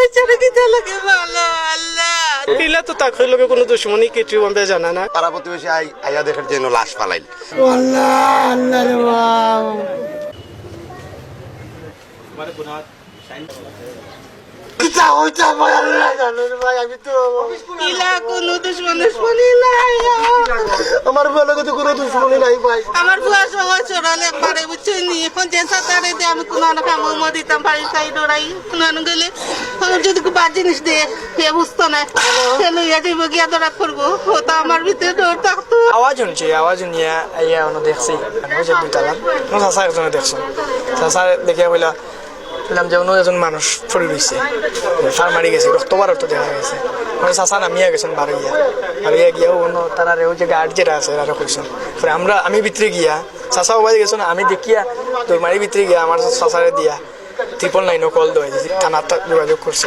বেচারা কি লাগে ভালো আল্লাহ এগুলা তো তাকে লোকে কোনো দুশ্মনী কিছু আমরা জানা না? পাড়া প্রতিবেশী আই আইয়া দেখার জন্য লাশ ফালাইল। ইলা কোনো দুশ্মন দুশ্মনী নাই আমার বেলা কিন্তু কোনো দুশ্মনী নাই ভাই। আমার বুয়া সবাই চড়ালে একবারে বুঝছে নি এখন যে সাঁতারে দিয়ে আমি কোনো আনো খামো মো দিতাম বাড়ি সাই ডরাই কোনো গেলে যদি বাদ জিনিস দে সে বুঝতো না। সে লইয়া যাইব গিয়া ধরা করব ও তো আমার ভিতরে ডর থাকতো। আওয়াজ শুনছি আওয়াজ শুনিয়া আইয়া অন্য দেখছি। আমি একজনে দেখছ। চাচা দেখিয়া বইলা বললাম যে অন্য এজন মানুষ পড়ে রয়েছে ফার মারি গেছে, রক্ত বার তো দেখা গেছে। মানে চাচা নামিয়া গেছেন বারইয়া বারইয়া গিয়াও অন্য তারা রেও যে গার্ড যেটা আছে, তারা কইছেন। আমরা, আমি ভিতরে গিয়া চাচা ওবাই গেছেন আমি দেখিয়া তোর মারি ভিতরে গিয়া আমার চাচারে দিয়া ট্রিপল নাইনও কল দেওয়া থানার যোগাযোগ করছে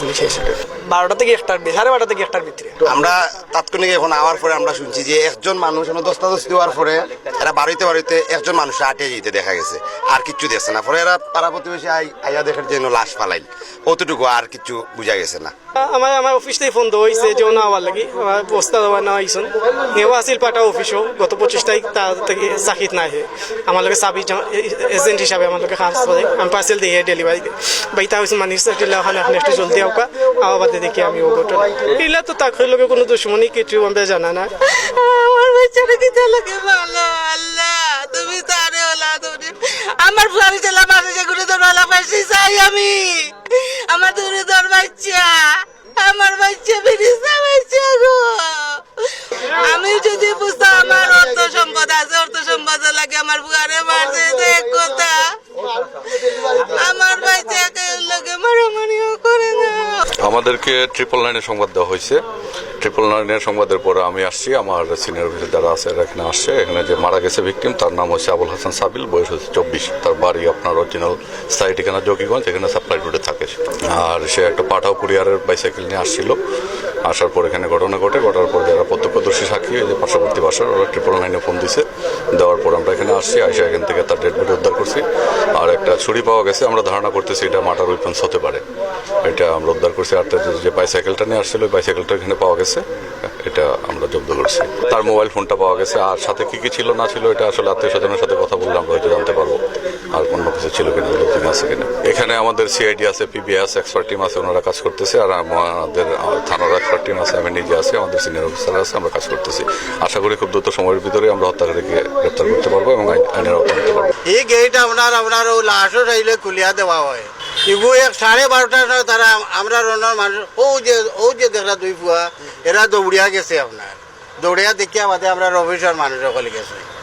পুলিশ হিসেবে বারোটা থেকে একটার সাড়ে বারোটা থেকে একটার ভিতরে। আমরা তাৎক্ষণিক এখন আওয়ার পরে আমরা শুনছি যে একজন মানুষ, এখন দশ দেওয়ার পরে এরা বাড়িতে বাড়িতে একজন মানুষ আটে যেতে দেখা গেছে, আর কিচ্ছু দেখছে না। পরে এরা পাড়া প্রতিবেশী আই আইয়া দেখার জন্য লাশ ফালাইল। অতটুকু আর কিছু বোঝা গেছে না। আমার আমার অফিস থেকে ফোন দেওয়া হয়েছে যে না আবার লাগি। আমার বস্তা দেওয়া না হয়েছেন নেও আসিল পাটা অফিসও গত পঁচিশ তারিখ তার থেকে চাকিত নাই আমার লোকে চাবি এজেন্ট হিসাবে আমার লোকে কাজ করে আমি পার্সেল দিয়ে ডেলিভারি বাইতা হয়েছে মানুষ দিলে ওখানে আপনি একটু জলদি আউকা আবার বাদে দেখি আমি ও গোটা এগুলা তো তাকে লোকে কোনো দুশ্মনী কিছু আমরা জানা না? আমার বেচারা কি লাগে? ভালো আল্লাহ, তুমি তারে ওলা তুমি আমার ফুয়ারি ছেলে মাঝে যে ঘুরে তোর ওলা পাইছি চাই আমি। আমার তোর বাচ্চা, আমার বাচ্চা বেরিয়েছে বাচ্চা গো। আমি যদি বুঝতাম আমার অর্থ সম্পদ আছে, অর্থ সম্পদ লাগে আমার বুয়ারে মারছে এক কথা। আমার বাচ্চাকে লোকে মারামারিও করে না। আমাদেরকে ট্রিপল লাইনে সংবাদ দেওয়া হয়েছে। ট্রিপল নাইনের সংবাদের পরে আমি আসছি, আমার সিনিয়র অফিসার যারা আছে এখানে আসছে। এখানে যে মারা গেছে ভিকটিম তার নাম হচ্ছে আবুল হাসান সাবিল, বয়স হচ্ছে চব্বিশ। তার বাড়ি আপনার অরিজিনাল স্থায়ী ঠিকানা জকিগঞ্জ, এখানে সাপ্লাই রোডে থাকে আর সে একটা পাঠাও কুরিয়ারের বাইসাইকেল নিয়ে আসছিল। আসার পর এখানে ঘটনা ঘটে, ঘটার পর যারা প্রত্যক্ষদর্শী সাক্ষী যে পার্শ্ববর্তী বাসার, ওরা ট্রিপল নাইনে ফোন দিছে। দেওয়ার পর আমরা আসছি আইসা এখান থেকে তার ডেড বডি উদ্ধার করছি। আর একটা ছুরি পাওয়া গেছে, আমরা ধারণা করতেছি এটা মাটার উইপেন্স হতে পারে। এটা আমরা উদ্ধার করছি, আর যে বাইসাইকেলটা নিয়ে আসছিল, ওই বাইসাইকেলটা এখানে পাওয়া গেছে। এটা আমরা জব্দ করছি। তার মোবাইল ফোনটা পাওয়া গেছে, আর সাথে কি কি ছিল না ছিল, এটা আসলে আত্মীয় স্বজনের সাথে কথা বললে আমরা হয়তো জানতে পারব। আর অন্য কিছু ছিল কিনা লোকজন আছে কিনা। এখানে আমাদের সিআইডি আছে পিবি আছে এক্সপার্ট টিম আছে, ওনারা কাজ করতেছে, আর আমাদের থানার এক্সপার্ট টিম আছে, আমি নিজে আছে, আমাদের সিনিয়র অফিসার আছে, আমরা কাজ করতেছি। আশা করি খুব দ্রুত সময়ের ভিতরে আমরা হত্যাকারীকে গ্রেপ্তার করতে পারব এবং আইন- আইনের আওতায় আনতে পারব। এই গেট আপনার আপনার ও লাশও চাইলে খুলিয়া দেওয়া হয়। ইগু এক সাড়ে বারোটার সময় তারা আমরা রনের মানুষ, ও যে ও যে দেখলা দুই ফুয়া, এরা দৌড়িয়া গেছে আপনার। দৌড়িয়া দেখিয়া বাদে আমরা অফিসের মানুষ সকলে গেছে।